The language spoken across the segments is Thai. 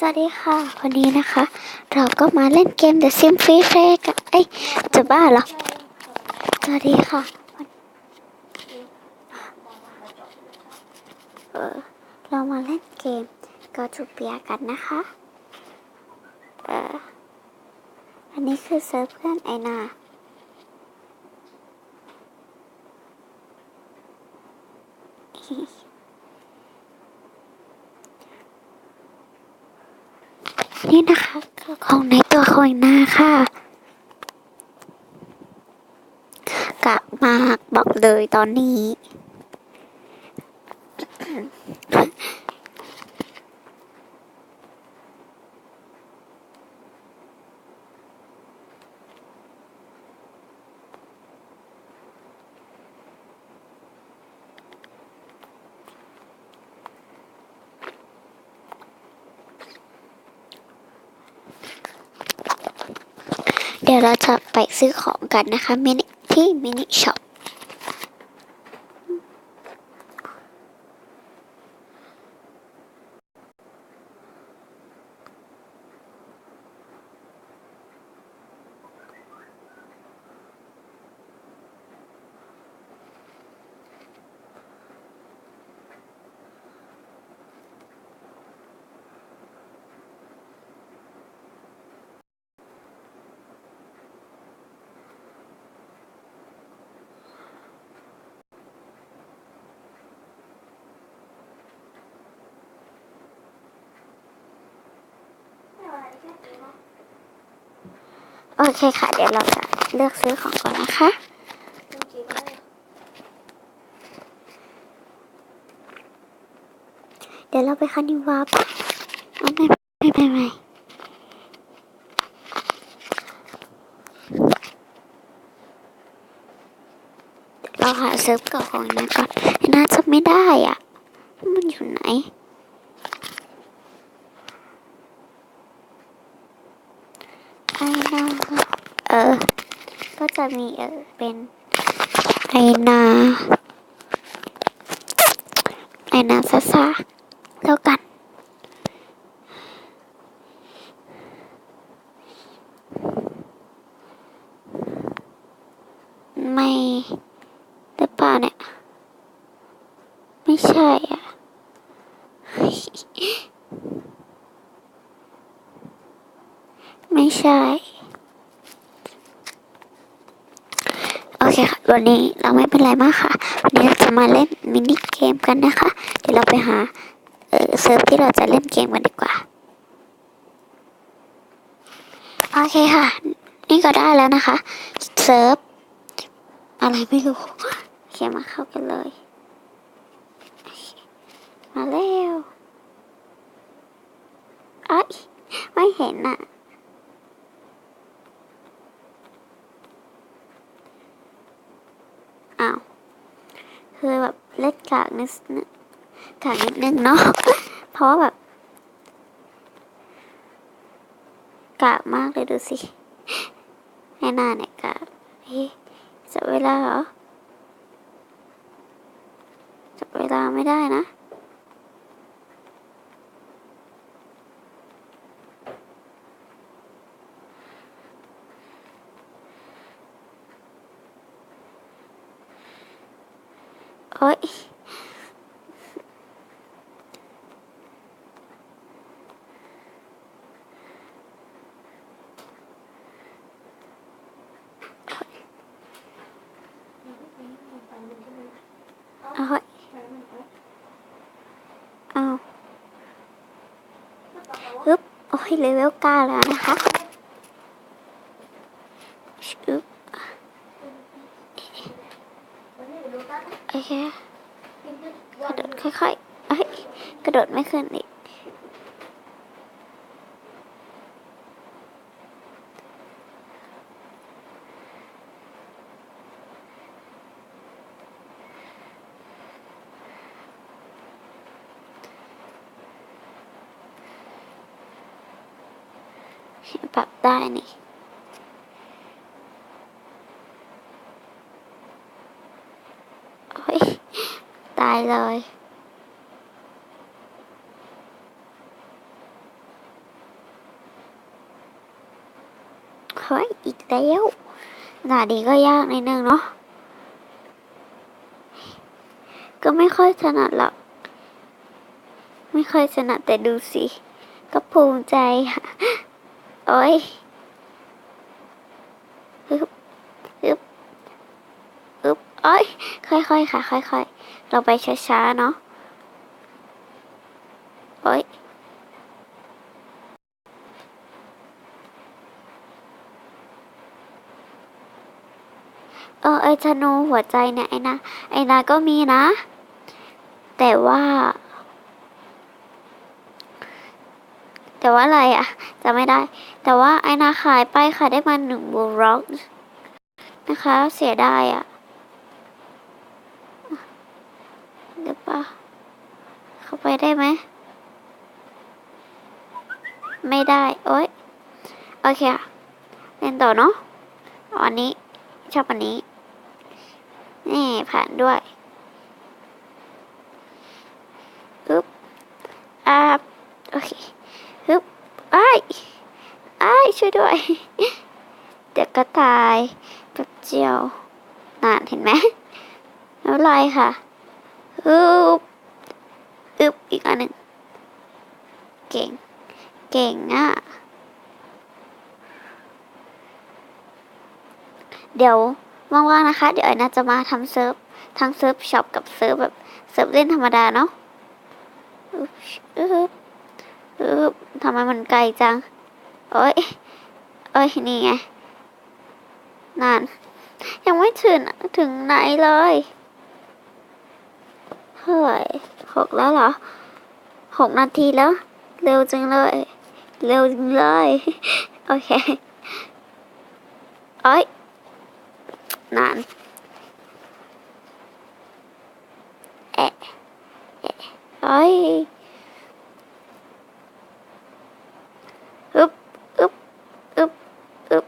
สวัสดีค่ะ วันนี้นะคะ เราก็มาเล่นเกม The Sim Free Fire กันเอ้ยจะบ้าเหรอ สวัสดีค่ะเออเรามาเล่นเกมกอทูเปียกันนะคะเอออันนี้คือเซิร์ฟเพื่อนไอนา นี่นะคะคือของในตัวของหน้าค่ะกะมากบอกเลยตอนนี้ เดี๋ยวเราจะไปซื้อของกันนะคะมินิที่มินิช็อป โอเคค่ะ เดี๋ยวเราจะเลือกซื้อของก่อนนะคะเดี๋ยวเราไปคันิวาปเอาไม่ไม่ไม่ไม่เราหาเซิร์ฟเก่าของนะก่อนน่าจะไม่ได้อะ มันอยู่ไหน ไอนาเออก็จะมีเออเป็นไอนาไอนาซาซาแล้วกัน ไม่หรือเปล่าเนี่ย ไม่ใช่อะไม่ใช่ โอเคค่ะ วันนี้เราไม่เป็นไรมากค่ะ วันนี้เราจะมาเล่นมินิเกมกันนะคะ เดี๋ยวเราไปหาเออเซิร์ฟที่เราจะเล่นเกมกันดีกว่า โอเคค่ะ นี่ก็ได้แล้วนะคะ เซิร์ฟอะไรไม่รู้โอเคมาเข้ากันเลย มาเร็วอ้ยไม่เห็นอะ อ้าวคือแบบเล็ดกากนิดนึงกากนิดนึงเนาะเพราะว่าแบบกากมากเลยดูสิในหน้าเนี่ยกากเฮ้ยจับเวลาเหรอจับเวลาไม่ได้นะ โอ๊ยโอ๊ยอ้าวฮึบโอ้ยเลเวลเก้าแล้วนะคะ ปรับได้นี่โอ้ยตายเลยเฮ้ยอีกแล้วหนาดีก็ยากนิดนึงเนาะ ก็ไม่ค่อยถนัดหรอก ไม่ค่อยถนัดแต่ดูสิ ก็ภูมิใจค่ะ โอ้ยฮึบฮึบฮึบโอ้ยค่อยๆค่ะ ค่อยๆ เราไปช้าๆ เนาะโอ้ยเออไอธนูหัวใจเนี่ยไอ้นะไอ้นาก็มีนะ แต่ว่า แต่ว่าอะไรอะจะไม่ได้ แต่ว่าไอ้นาขายไปขายได้มาหนึ่งบูร็อกนะคะ เสียดายอะเดี๋ยวปะเข้าไปได้ไหม ไม่ได้ โอ๊ย โอเคอะเล่นต่อเนาะอันนี้ ชอบอันนี้ นี่ผ่านด้วยอึ๊บอาบโอเคฮึบไอ้ายอ้ายช่วยด้วย เดี๋ยวก็ตายแบบเจียวนานเห็นไหมไม่เป็นไรค่ะอึบอึบอีกอันหนึ่ง เก่ง เก่งอะ เดี๋ยวว่างๆนะคะ เดี๋ยวไอ้น่าจะมาทำเซิร์ฟทั้งเซิร์ฟช็อปกับเซิร์ฟแบบเซิร์ฟเล่นธรรมดาเนาะอึบอึบอึบทำไมมันไกลจัง โอ้ยโอ้ยนี่ไง นานยังไม่ถึงถึงไหนเลยเฮ้ยหกแล้วเหรอหกนาทีแล้ว เร็วจังเลย เร็วจังเลย โอเคโอ้ยนานเอะเอะเอ้ยอึบอึบอึบอึบ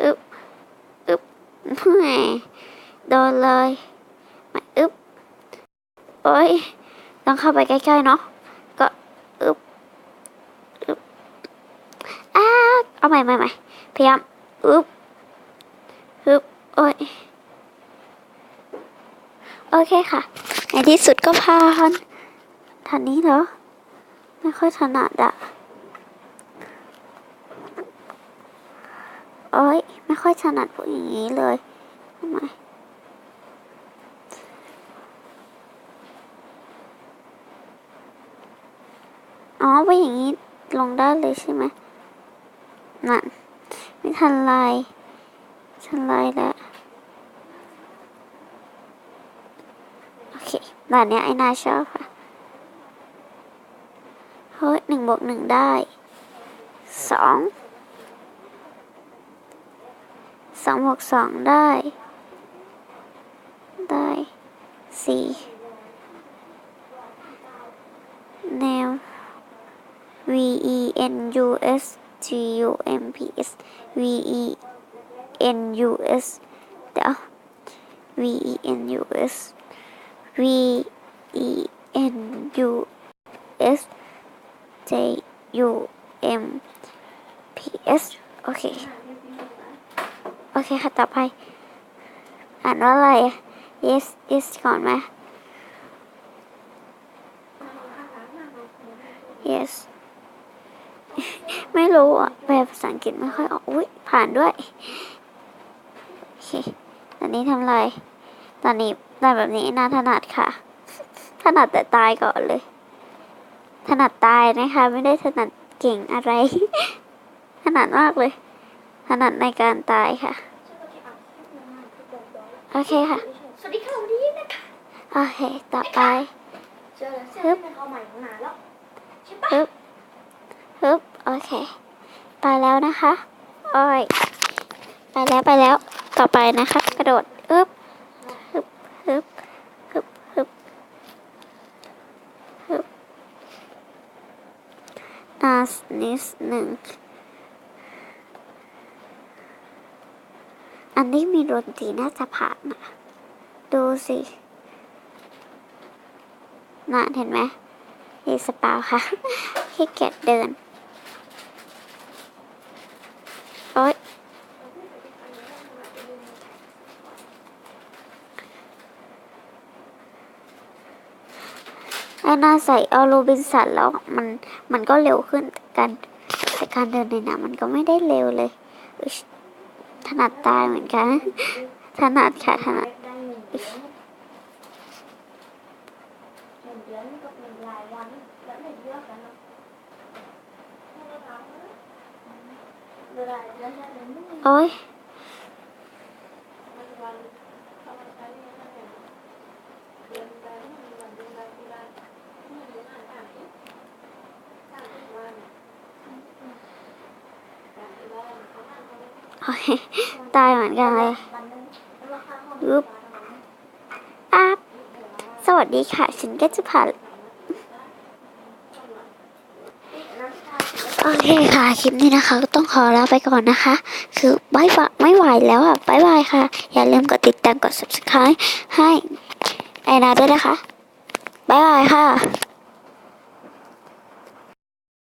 อึบอึบแหม โดนเลยไมาอึบโอ้ยต้องเข้าไปใกล้ๆเนาะก็อึบอึบอ้าเอาใหม่ใหม่ใหม่พยายามอึบฮึบโอ้ยโอเคค่ะ ในที่สุดก็ผ่านทันนี้เหรอ ไม่ค่อยถนัดอะโอ้ยไม่ค่อยถนัดพวกอย่างนี้เลยทำไม อ๋อไปอย่างนี้ลงได้เลยใช่ไหมนั่นไม่ทันไรฉันไล่แล้วโอเคด่านเนี้ยไอ้นายชอบค่ะเฮ้ยหนึ่งบวกหนึ่งได้สองสองบวกสองได้ ได้สี่ V E N U S G U M P S V E N U S เดี๋ยว V E N U S V E N U S J U M P S โอเค โอเคค่ะ ต่อไป อ่านว่าอะไรอะ yes yes ก่อนไหม yes ไม่รู้อะแปลภาษาอังกฤษไม่ค่อยออก อุ้ยผ่านด้วย โอเค ตอนนี้ทำอะไร ตอนนี้ได้แบบนี้น่าถนัดค่ะ ถนัดแต่ตายก่อนเลย ถนัดตายนะคะ ไม่ได้ถนัดเก่งอะไร ถนัดมากเลย ถนัดในการตายค่ะ โอเคค่ะ สวัสดีค่ะวันนี้นะคะโอเค ต่อไปเจอแล้วเสื้อเป็นเขาใหม่ของนานแล้วใช่ปะฮึบฮึบโอ เค ไปแล้วนะคะอ้อย ไปแล้วไปแล้ว ต่อไปนะคะ กระโดดอึบฮึบฮึบฮึบฮึบฮึบอ่านิดหนึ่ง อันนี้มีดนตรีน่าจะผ่านนะดูสิน่ะเห็นไหมยีสปาวค่ะขี้เกียจเดิน ไอนาใส่เอาโรบินสันแล้วมันมันก็เร็วขึ้นแต่การแต่การเดินในน้ำมันก็ไม่ได้เร็วเลยถนัดตายเหมือนกันถนัดค่ะถนัดโอ้ย โอ้ย ตายเหมือนกันเลยรึบอาบสวัสดีค่ะ ฉันก็จะผ่านโอเคค่ะ คลิปนี้นะคะ ก็ต้องขอลาไปก่อนนะคะ คือบายบายไม่ไหวแล้วอะบายบายค่ะ อย่าลืมกดติดตามกด subscribe ให้ไอนาด้วยนะคะบายบายค่ะ